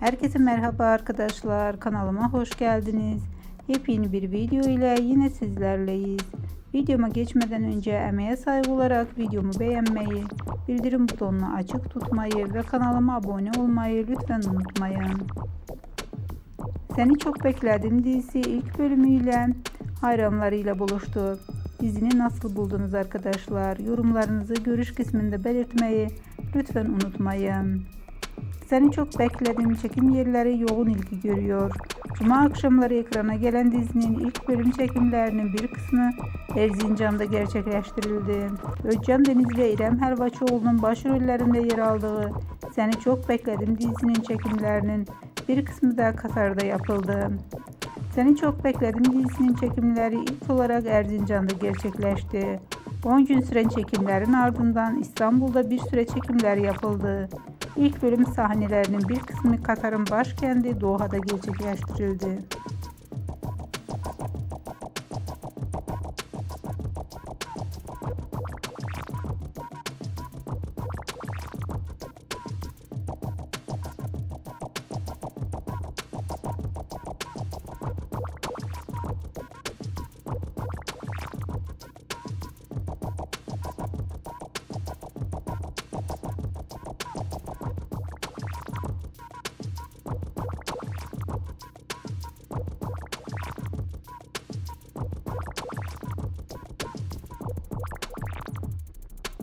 Herkese merhaba arkadaşlar. Kanalıma hoş geldiniz. Yepyeni bir video ile yine sizlerleyiz. Videoma geçmeden önce emeğe saygı olarak videomu beğenmeyi, bildirim butonunu açık tutmayı ve kanalıma abone olmayı lütfen unutmayın. Seni çok bekledim dizisi ilk bölümüyle hayranlarıyla buluştu. Dizini nasıl buldunuz arkadaşlar? Yorumlarınızı görüş kısmında belirtmeyi lütfen unutmayın. Seni çok bekledim. Çekim yerleri yoğun ilgi görüyor. Cuma akşamları ekrana gelen dizinin ilk bölüm çekimlerinin bir kısmı Erzincan'da gerçekleştirildi. Özcan Deniz ve İrem Helvaçoğlu'nun başrollerinde yer aldığı Seni Çok Bekledim dizisinin çekimlerinin bir kısmı da Katar'da yapıldı. Seni Çok Bekledim dizisinin çekimleri ilk olarak Erzincan'da gerçekleşti. 10 gün süren çekimlerin ardından İstanbul'da bir süre çekimler yapıldı. İlk bölüm sahnelerinin bir kısmı Katar'ın başkenti Doha'da gerçekleştirildi.